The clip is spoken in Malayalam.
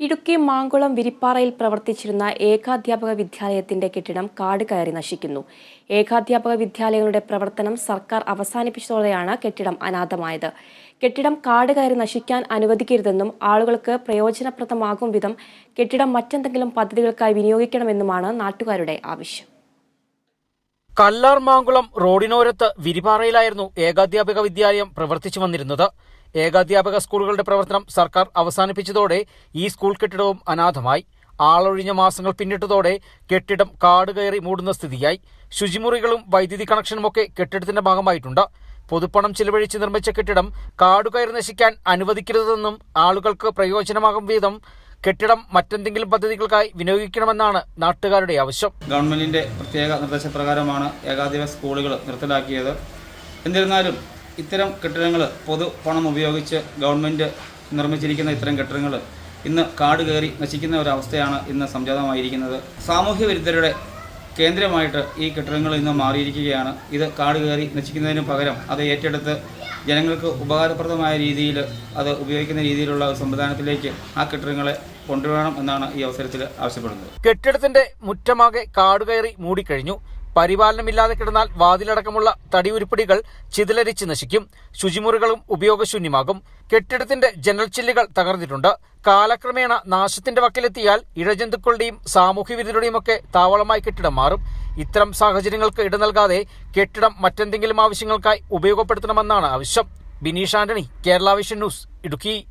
ഇടുക്കി മാങ്കുളം വിരിപ്പാറയിൽ പ്രവർത്തിച്ചിരുന്ന ഏകാധ്യാപക വിദ്യാലയത്തിന്റെ കെട്ടിടം കാട് കയറി നശിക്കുന്നു. ഏകാധ്യാപക വിദ്യാലയങ്ങളുടെ പ്രവർത്തനം സർക്കാർ അവസാനിപ്പിച്ചതോടെയാണ് കെട്ടിടം അനാഥമായത്. കെട്ടിടം കാട് കയറി നശിക്കാൻ അനുവദിക്കരുതെന്നും ആളുകൾക്ക് പ്രയോജനപ്രദമാകും വിധം കെട്ടിടം മറ്റെന്തെങ്കിലും പദ്ധതികൾക്കായി വിനിയോഗിക്കണമെന്നുമാണ് നാട്ടുകാരുടെ ആവശ്യം. കല്ലാർ മാങ്കുളം റോഡിനോരത്ത് വിരിപാറയിലായിരുന്നു ഏകാധ്യാപക വിദ്യാലയം പ്രവർത്തിച്ചു വന്നിരുന്നത്. ഏകാധ്യാപക സ്കൂളുകളുടെ പ്രവർത്തനം സർക്കാർ അവസാനിപ്പിച്ചതോടെ ഈ സ്കൂൾ കെട്ടിടവും അനാഥമായി. ആളൊഴിഞ്ഞ മാസങ്ങൾ പിന്നിട്ടതോടെ കെട്ടിടം കാട് കയറി മൂടുന്ന സ്ഥിതിയായി. ശുചിമുറികളും വൈദ്യുതി കണക്ഷനുമൊക്കെ കെട്ടിടത്തിന്റെ ഭാഗമായിട്ടുണ്ട്. പൊതുപ്പണം ചിലവഴിച്ച് നിർമ്മിച്ച കെട്ടിടം കാടുകയറി നശിക്കാൻ അനുവദിക്കരുതെന്നും ആളുകൾക്ക് പ്രയോജനമാകും വിധം കെട്ടിടം മറ്റെന്തെങ്കിലും പദ്ധതികൾക്കായി വിനിയോഗിക്കണമെന്നാണ് നാട്ടുകാരുടെ ആവശ്യം. ഗവൺമെന്റിന്റെ പ്രത്യേക നിർദ്ദേശപ്രകാരമാണ് ഏകാധിപ സ്കൂളുകൾ നിർത്തലാക്കിയത്. എന്നിരുന്നാലും ഇത്തരം കെട്ടിടങ്ങൾ പൊതു പണം ഉപയോഗിച്ച് ഗവൺമെന്റ് നിർമ്മിച്ചിരിക്കുന്ന ഇത്തരം കെട്ടിടങ്ങൾ ഇന്ന് കാട് കയറി നശിക്കുന്ന ഒരവസ്ഥയാണ് ഇന്ന് സംജാതമായിരിക്കുന്നത്. സാമൂഹ്യ വിരുദ്ധരുടെ കേന്ദ്രമായിട്ട് ഈ കെട്ടിടങ്ങൾ ഇന്ന് മാറിയിരിക്കുകയാണ്. ഇത് കാട് കയറി നശിക്കുന്നതിന് പകരം അത് ഏറ്റെടുത്ത് ജനങ്ങൾക്ക് ഉപകാരപ്രദമായ രീതിയിൽ അത് ഉപയോഗിക്കുന്ന രീതിയിലുള്ള സംവിധാനത്തിലേക്ക് ആ കെട്ടിടങ്ങളെ കൊണ്ടുവരണം എന്നാണ് ഈ അവസരത്തിൽ ആവശ്യപ്പെടുന്നത്. കെട്ടിടത്തിന്റെ മുറ്റമാകെ കാടുകയറി മൂടിക്കഴിഞ്ഞു. പരിപാലനമില്ലാതെ കിടന്നാൽ വാതിലടക്കമുള്ള തടിയുരുപ്പടികൾ ചിതലരിച്ച് നശിക്കും. ശുചിമുറികളും ഉപയോഗശൂന്യമാകും. കെട്ടിടത്തിന്റെ ജനൽ ചില്ലുകൾ തകർന്നിട്ടുണ്ട്. കാലക്രമേണ നാശത്തിന്റെ വക്കിലെത്തിയാൽ ഇഴജന്തുക്കളുടെയും സാമൂഹ്യവിരുദ്ധരുടെയും ഒക്കെ താവളമായി കെട്ടിടം മാറും. ഇത്തരം സാഹചര്യങ്ങൾക്ക് ഇട നൽകാതെ കെട്ടിടം മറ്റെന്തെങ്കിലും ആവശ്യങ്ങൾക്കായി ഉപയോഗപ്പെടുത്തണമെന്നാണ് ആവശ്യം. Bineesh Antony Kerala vision news Idukki.